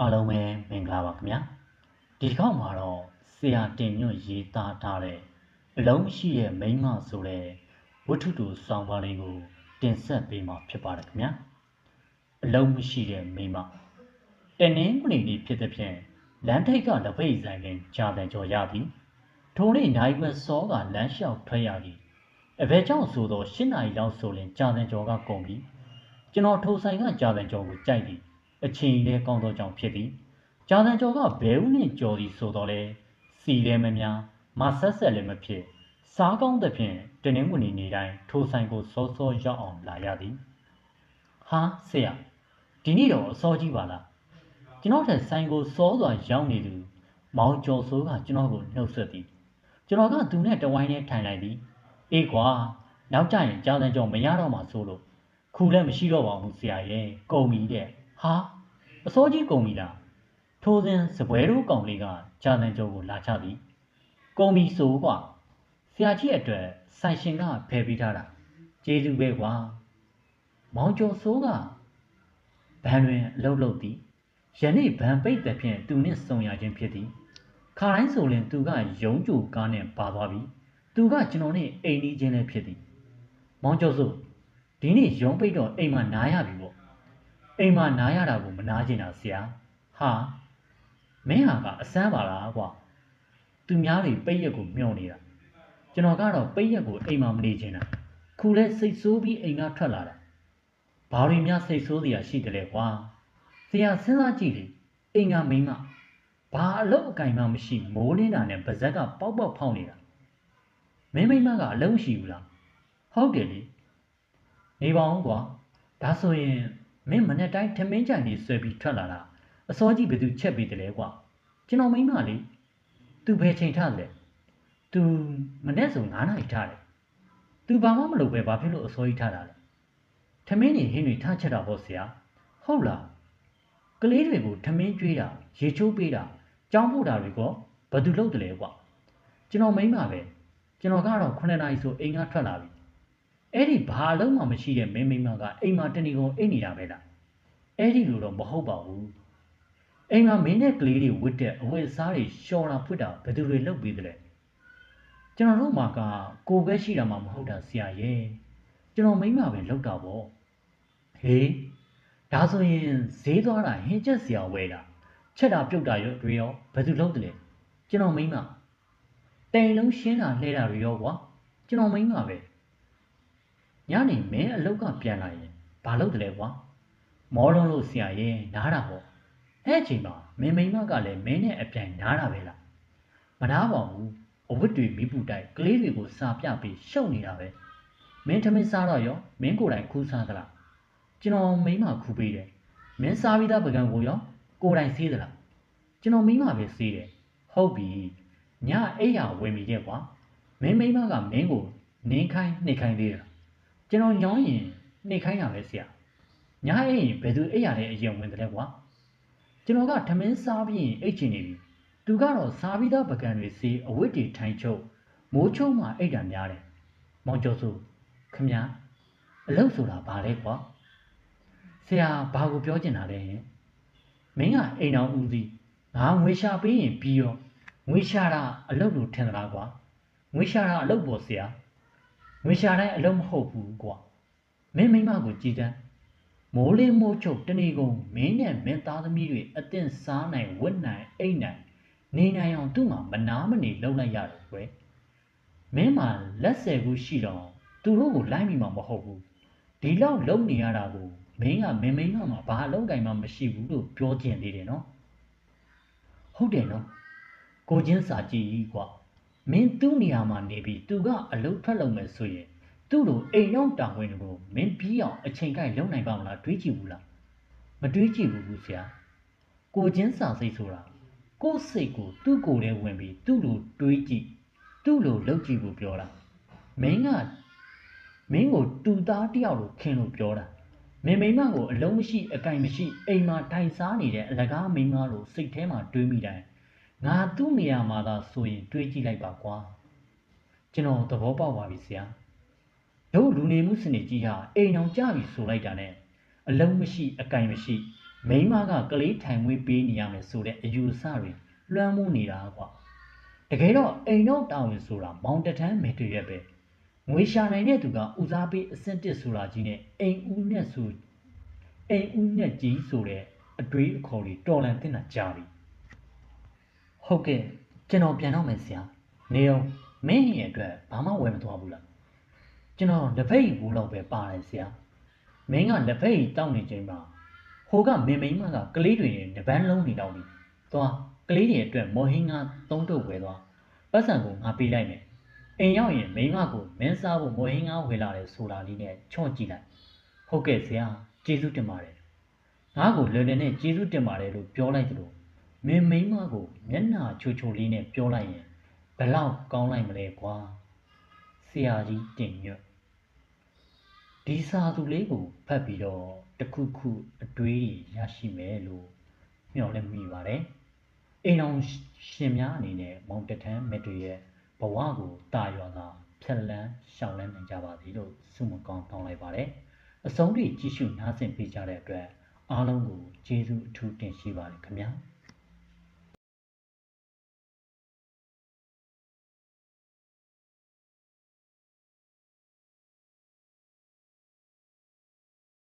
အားလုံးပဲမင်္ဂလာပါခင်ဗျာဒီတစ်ခေါက်မှာတော့ဆရာတင်ညွန့်ရေးသားထားတဲ့အလုံးရှိရဲ့မိန်းမဆိုတဲ့ဝတ္ထုတူစောင်းပါလေးကိုတင်ဆက်ပေးမှာဖြစ်ပါတယ်ခင်ဗျာအလုံးမရှိတဲ့မိန်းမတနင်းခုနေပြီဖြစ်တဲ့ဖြင့်လမ်းထိပ်ကလက်ဖိတ်ဆိုင်ကကြာတန်ကျော်ရသည်ထိုနေ့နိုင်ွယ်စောကလမ်းလျှောက်ထွက်ရသည်အဘယ်ကြောင့်ဆိုတော့၈နာရီလောက်ဆိုရင်ကြာတန်ကျော်ကကုန်ပြီကျွန်တော်ထိုဆိုင်ကကြာတန်ကျော်ကိုကြိုက်သည် အချိန်လည်းကောင်းသောကြောင့်ဖြစ်သည်ကြာတန်ကျော်ကဘဲဦးနှင့်ကြော်သည်ဆိုတော့လေစီလည်းမများမဆက်ဆက်လည်းမဖြစ်စားကောင်းသဖြင့်တနင်္ဂနွေနေ့တိုင်းထိုဆိုင်ကိုစောစောရောက်အောင်လာရသည်ဟာဆရာဒီနေ့တော့အစောကြီးပါလားကျွန်တော်ထက်ဆိုင်ကိုစောစွာရောက်နေသူမောင်ကျော်စိုးကကျွန်တော်ကိုနှုတ်ဆက်သည်ကျွန်တော်ကသူနဲ့တဝိုင်းနဲ့ထိုင်လိုက်သည်အေးကွာနောက်ကျရင်ကြာတန်ကျော်မရတော့မှဆိုလို့ခုလည်းမရှိတော့ပါဘူးဆရာရဲ့ကုန်ပြီတဲ့ဟာ အစိုးကြီးကုန်ပြီလားထိုစဉ်စပွဲတို့ကောင်လေးကဂျာတန်ကျော်ကိုလာချသည်ကုန်ပြီဆိုကွာဆရာကြီးအတွက်ဆိုင်ရှင်ကဖယ်ပေးထားတာကျေးဇူးပဲကွာမောင်ကျော်စိုးကဘန်တွင်အလုပ်လုပ်သည်ယနေ့ဗန်ပိတ်တဲ့ဖြင့်သူနှင့်ဆုံရခြင်းဖြစ်သည်ခါတိုင်းဆိုရင်သူကယုံကြိုကားနဲ့ပါသွားပြီသူကကျွန်တော်နဲ့အိမ်နီးချင်းလည်းဖြစ်သည်မောင်ကျော်စိုးဒီနေ့ရုံးပိတ်တော့အိမ်မှာနားရပြီပေါ့ အိမ်မှာနားရတာကိုမနာကျင်တာဆရာဟာမင်းဟာကအစမ်းပါလားကွာသူများတွေပိတ်ရက်ကိုမျောနေတာကျွန်တော်ကတော့ပိတ်ရက်ကိုအိမ်မှာမနေချင်တာခုလဲစိတ်ဆိုးပြီးအိမ်ကထွက်လာတာဘာတွေများစိတ်ဆိုးစရာရှိတယ်လဲကွာဆရာစဉ်းစားကြည့်လေအိမ်ကမိန်းမဘာအလုပ်အကင်မှမရှိမိုးလင်းတာနဲ့ပါဇက်ကပေါက်ပေါက်ဖောက်နေတာမင်းမိန်းမကအလုံးရှိဘူးလားဟုတ်တယ်လေနေပါအောင်ကွာဒါဆိုရင် မင်းမနေ့တိုင်းထမင်းကြိုင်ကြီးဆွဲပြီးထွက်လာတာအစောကြီးဘယ်သူချက်ပေးတယ်လဲကွာကျွန်တော်မိမလေး तू ဘယ်ချိန်ထားလဲ तू မနေ့ဆို9နာရီထားတယ် तू ဘာမှမလုပ်ပဲဘာဖြစ်လို့အစောကြီးထားတာလဲထမင်းနေဟင်းတွေထားချက်တာပေါ့ဆရာဟုတ်လားကလေးတွေကိုထမင်းကျွေးတာရေချိုးပေးတာကြောင်းပို့တာတွေကဘာသူလုပ်တယ်လဲကွာကျွန်တော်မိမပဲကျွန်တော်ကတော့9နာရီဆိုအိမ်ကထွက်လာပြီ အဲ့ဒီဘာလုံးမှမရှိတဲ့မင်းမိမကအိမ်မှာတဏီကုန်အိတ်နေတာပဲလားအဲ့ဒီလိုတော့မဟုတ်ပါဘူးအိမ်မှာမင်းနဲ့ကလေးတွေဝတ်တဲ့အဝတ်အစားတွေရှော်တာဖွတ်တာဘယ်သူတွေလုပ်ပြီးသလဲကျွန်တော်တို့မှာကကိုပဲရှိတာမှမဟုတ်တာဆရာရဲ့ကျွန်တော်မိမပဲလောက်တာပေါ့ဟေးဒါဆိုရင်ဈေးသွားတာဟင်းချက်ဆရာဝဲတာချက်တာပြုတ်တာရောတွေရောဘယ်သူလုပ်တယ်လဲကျွန်တော်မိမတိန်လုံးရှင်းတာလှဲတာတွေရောကွာကျွန်တော်မိမပဲ ညနေမင်းအလုတ်ကပြန်လာရင်ဘာလုပ်တယ်လဲကွာမောလုံးလို့ဆရာရဲ့နားတာပေါ့အဲ့အချိန်မှာမင်းမိမကလည်းမင်းနဲ့အပြိုင်နားတာပဲလားမနာပါဘူးအဝတ်တွေမိပူတိုက်ကလေးတွေကိုစာပြပြီးရှုပ်နေတာပဲမင်းထမင်းစားတော့ရောမင်းကိုယ်တိုင်ခူးစားသလားကျွန်တော်မိမခူးပေးတယ်မင်းစားပြီးသားပကံကိုရောကိုယ်တိုင်ဆေးသလားကျွန်တော်မိမပဲဆေးတယ်ဟုတ်ပြီညအိယာဝင်ပြီတဲ့ကွာမင်းမိမကမင်းကိုနင်းခိုင်းနှိပ်ခိုင်းသေးတာ ကျွန်တော်ညောင်းရင်နှိပ်ခိုင်းတာပဲဆရာညအိရင်ဘယ်သူအိယာလဲအရင်ဝင်တယ်လဲကွာကျွန်တော်ကထမင်းစားပြီးရင်အိတ်ချင်နေပြီသူကတော့စားပြီးသားပကံတွေစီအဝတ်တွေထိုင်ချုပ်မိုးချုံမှအိတ်တာများတယ်မောင်ကျော်စုခမညာအလုပ်ဆိုတာဘာလဲကွာဆရာဘာကိုပြောချင်တာလဲမင်းကအိမ်တော်ဦးစီးငါငွေရှာပေးရင်ပြီးရောငွေရှာတာအလုပ်လို့ထင်သလားကွာငွေရှာတာအလုပ်ပေါ်ဆရာ ငွေရှာတိုင်းအလုပ်မဟုတ်ဘူးကွာမင်းမိမကိုကြည်တမ်းမိုးလင်းမိုးချုပ်တဏီကုံမင်းနဲ့မင်းသားသမီးတွေအသင့်စားနိုင်ဝတ်နိုင်အိတ်နိုင်နေနိုင်အောင်သူ့မှာမနာမနေလှုပ်လိုက်ရတယ်ကွယ်မင်းမှာလက်ဆယ်ခုရှိတော့သူတို့ကိုလိုက်မိမှာမဟုတ်ဘူးဒီလောက်လုံနေရတာကိုမင်းကမင်းမင်းကမှဘာအလုံးကင်မှမရှိဘူးလို့ပြောကျင်သေးတယ်နော်ဟုတ်တယ်နော်ကိုချင်းစာကြည့်ကြီးကွာ မင်းသူ့နေရာမှာနေပြီးသူကအလုံးထွက်လုံမယ်ဆိုရင်သူ့လိုအိမ်တော့တာဝန်ကိုမင်းပြီးအောင်အချိန်ကိုက်လုံနိုင်ပါမလားတွေးကြည့်ဘူးလားမတွေးကြည့်ဘူးဘူးဆရာကိုချင်းစာစိတ်ဆိုတာကိုယ်စိတ်ကိုသူ့ကိုယ်ထဲဝင်ပြီးသူ့လိုတွေးကြည့်သူ့လိုလုပ်ကြည့်ဖို့ပြောတာမင်းကမင်းကိုတူသားတယောက်လိုခင်လို့ပြောတာမင်းမိမကိုအလုံးမရှိအကင်မရှိအိမ်မှာထိုင်စားနေတဲ့အလကားမိမလို့စိတ်ထဲမှာတွေးမိတိုင်း ငါသူ့နေရာမှာသာဆိုရင်တွေးကြည့်လိုက်ပါကွာကျွန်တော်သဘောပေါက်ပါပြီဆရာတို့လူနေမှုစနစ်ကြီးဟာအိမ်အောင်ကြပြီဆိုလိုက်တာနဲ့အလုံးမရှိအကင်မရှိမိန်းမကကလေးထိုင်မွေးပေးနေရမယ်ဆိုတဲ့အယူအဆတွေလွှမ်းမိုးနေတာကွာတကယ်တော့အိမ်တော့တာဝန်ဆိုတာမောင်တထမ်းမေတ္တရက်ပဲငွေရှာနိုင်တဲ့သူကဦးစားပေးအဆင့်တစ်ဆိုတာကြီးနဲ့အိမ်ဦးနဲ့ဆိုအိမ်ဦးနဲ့ကြီးဆိုတဲ့အတွေးအခေါ်တွေတော်လန်တင်တာကြားပြီ ဟုတ်ကဲ့ကျွန်တော်ပြန်တော့မယ်ဆရာနေအောင်မင်းရဲ့အတွက်ဘာမှဝယ်မသွားဘူးလားကျွန်တော်လက်ဖက်ရည်ဘူးလောက်ပဲပါတယ်ဆရာမင်းကလက်ဖက်ရည်တောက်နေချိန်မှာဟိုကမင်မိန်မကကလေးတွေနဲ့တပန်းလုံးနေတော့ပြီသွားကလေးတွေအတွက်မော်ဟင်းကသုံးတုပ်ဝယ်သွားပတ်စံကိုငါပေးလိုက်မယ်အိမ်ရောက်ရင်မိန်းမကိုမင်းစားဖို့မော်ဟင်းကဝယ်လာတယ်ဆိုတာလေးနဲ့ချော့ကြည့်လိုက်ဟုတ်ကဲ့ဆရာကျေးဇူးတင်ပါတယ်ငါ့ကိုလွယ်လွယ်နဲ့ကျေးဇူးတင်ပါတယ်လို့ပြောလိုက်သလို မင်းမိန်းမကိုမျက်နှာချိုချိုလေးနဲ့ပြောလိုက်ရင်ဘယ်လောက်ကောင်းလိုက်မလဲကွာဆရာကြီးတင်ညွတ်ဒီစာသူလေးကိုဖတ်ပြီးတော့တစ်ခုခုအတွေးတွေရရှိမယ်လို့မျှော်လင့်မိပါတယ်။အိမ်အောင်ရှင်များအနေနဲ့မောင်တထမ်းမက်တွေရဲ့ဘဝကိုတာရွာကဖြက်လန်းရှောင်လန်းနိုင်ကြပါသည်လို့ဆုမကောင်းတောင်းလိုက်ပါတယ်။အဆုံးထိကြည့်ရှုနားဆင်ပေးကြတဲ့အတွက်အားလုံးကိုကျေးဇူးအထူးတင်ရှိပါတယ်ခင်ဗျာ။